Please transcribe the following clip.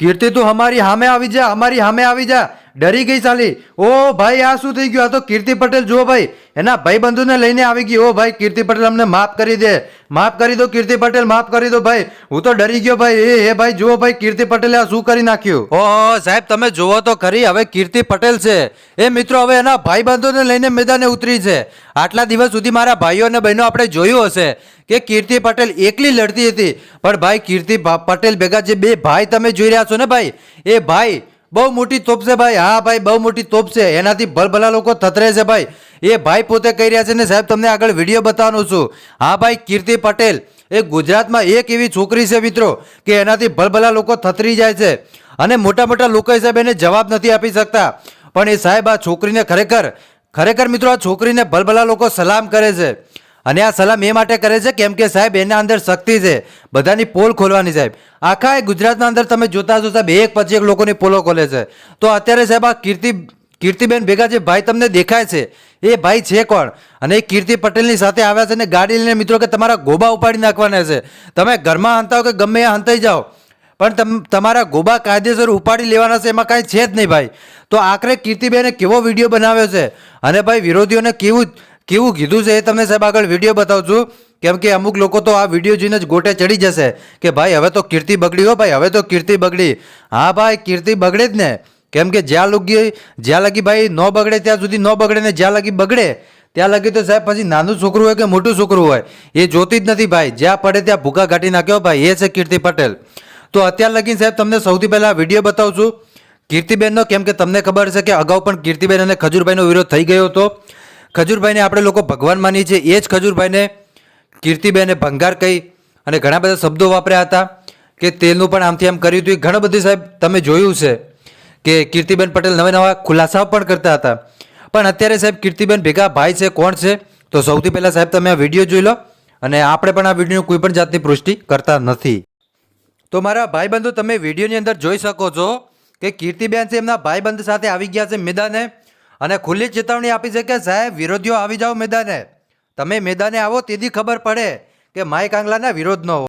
કીર્તિ તું અમારી સામે આવી જા અમારી સામે આવી જા. ડરી ગઈ સાલી. ઓ ભાઈ, આ શું થઈ ગયું? આ તો કીર્તિ પટેલ, જુઓ ભાઈ. એના ભાઈબંધુને લઈને આવી ગઈ. ઓ ભાઈ, કીર્તિ પટેલ અમને માફ કરી દે. માફ કરી દો, કીર્તિ પટેલ, માફ કરી દો ભાઈ. હું તો ડરી ગયો ભાઈ. એ હે ભાઈ, જુઓ ભાઈ, કીર્તિ પટેલે આ શું કરી નાખ્યું? ઓ સાહેબ, તમે જુઓ તો ખરી. હવે કીર્તિ પટેલ છે. એ મિત્રો, હવે એના ભાઈબંધોને લઈને મેદાને ઉતરી છે. આટલા દિવસ સુધી મારા ભાઈઓ અને બહેનો આપણે જોયું હશે કે કીર્તિ પટેલ એકલી લડતી હતી. પણ ભાઈ, કીર્તિ પટેલ ભેગા જે બે ભાઈ તમે જોઈ રહ્યા છો ને ભાઈ, એ ભાઈ બહુ મોટી તોપ છે ભાઈ. હા ભાઈ, બહુ મોટી તોપ છે. એનાથી ભલભલા લોકો થતરે છે ભાઈ. એ ભાઈ પોતે કહી રહ્યા છે ને સાહેબ, તમને આગળ વીડિયો બતાવવાનું છું. હા ભાઈ, કીર્તિ પટેલ, એ ગુજરાતમાં એક એવી છોકરી છે મિત્રો, કે એનાથી ભલભલા લોકો થતરી જાય છે. અને મોટા મોટા લોકો સાહેબ એને જવાબ નથી આપી શકતા. પણ એ સાહેબ, આ છોકરીને ખરેખર ખરેખર મિત્રો, આ છોકરીને ભલભલા લોકો સલામ કરે છે. અને આ સલામ એ માટે કરે છે કેમ કે સાહેબ, એના અંદર શક્તિ છે. બધાની પોલ ખોલવાની સાહેબ. આખા એ ગુજરાતના અંદર તમે જોતા જો સાહેબ, એક પછી એક લોકોની પોલો ખોલે છે. તો અત્યારે સાહેબ આ કીર્તિ, કીર્તિબેન ભેગા જે ભાઈ તમને દેખાય છે, એ ભાઈ છે કોણ? અને એ કીર્તિ પટેલની સાથે આવ્યા છે ને ગાડી લઈને મિત્રો કે તમારા ગોબા ઉપાડી નાખવાના છે. તમે ઘરમાં હંતા હો કે ગમે એ હંતાઈ જાઓ. પણ તમ, તમારા ગોબા કાયદેસર ઉપાડી લેવાના છે એમાં કાંઈ છે જ નહીં ભાઈ. તો આખરે કીર્તિબેને કેવો વીડિયો બનાવ્યો છે? અને ભાઈ વિરોધીઓને કેવું કેવું કીધું છે એ તમને સાહેબ આગળ વીડિયો બતાવું છું. કેમ કે અમુક લોકો તો આ વીડિયો જોઈને જ ગોટે ચડી જશે કે ભાઈ હવે તો કીર્તિ બગડી હો ભાઈ, હવે તો કીર્તિ બગડી. હા ભાઈ, કીર્તિ બગડે જ ને. કેમ કે જ્યાં લગી જ્યાં લગી ભાઈ ન બગડે, ત્યાં સુધી ન બગડે ને જ્યાં લગી બગડે, ત્યાં લગી તો સાહેબ પછી નાનું છોકરું હોય કે મોટું છોકરું હોય, એ જોતી જ નથી ભાઈ. જ્યાં પડે ત્યાં ભૂકા ઘાટી નાખ્યો ભાઈ, એ છે કીર્તિ પટેલ. તો અત્યાર લગી સાહેબ તમને સૌથી પહેલાં વીડિયો બતાવું છું. કીર્તિબેનનો, કેમ કે તમને ખબર છે કે અગાઉ પણ કીર્તિબેન અને ખજૂરભાઈનો વિરોધ થઈ ગયો હતો. ખજૂરભાઈને આપણે લોકો ભગવાન માની છે એ જ ખજૂરભાઈને કીર્તિબેને ભંગાર કહી અને ઘણા બધા શબ્દો વાપર્યા હતા કે તેનું પણ આમથી આમ કર્યું હતું. ઘણું બધું સાહેબ તમે જોયું છે કે કીર્તિબેન પટેલ નવા નવા ખુલાસાઓ પણ કરતા હતા. પણ અત્યારે સાહેબ કીર્તિબેન ભેગા ભાઈ છે, કોણ છે? તો સૌથી પહેલાં સાહેબ તમે આ વીડિયો જોઈ લો અને આપણે પણ આ વિડીયોની કોઈ પણ જાતની પુષ્ટિ કરતા નથી. તો મારા ભાઈબંધો, તમે વિડીયોની અંદર જોઈ શકો છો કે કીર્તિબેન છે, એમના ભાઈબંધ સાથે આવી ગયા છે મેદાને. અને ખુલ્લી ચેતવણી આપી છે કે સાહેબ, વિરોધીઓ આવી જાઓ મેદાને. તમે મેદાને આવો, તેથી ખબર પડે કે માય કાંગલાના વિરોધ ન હોય.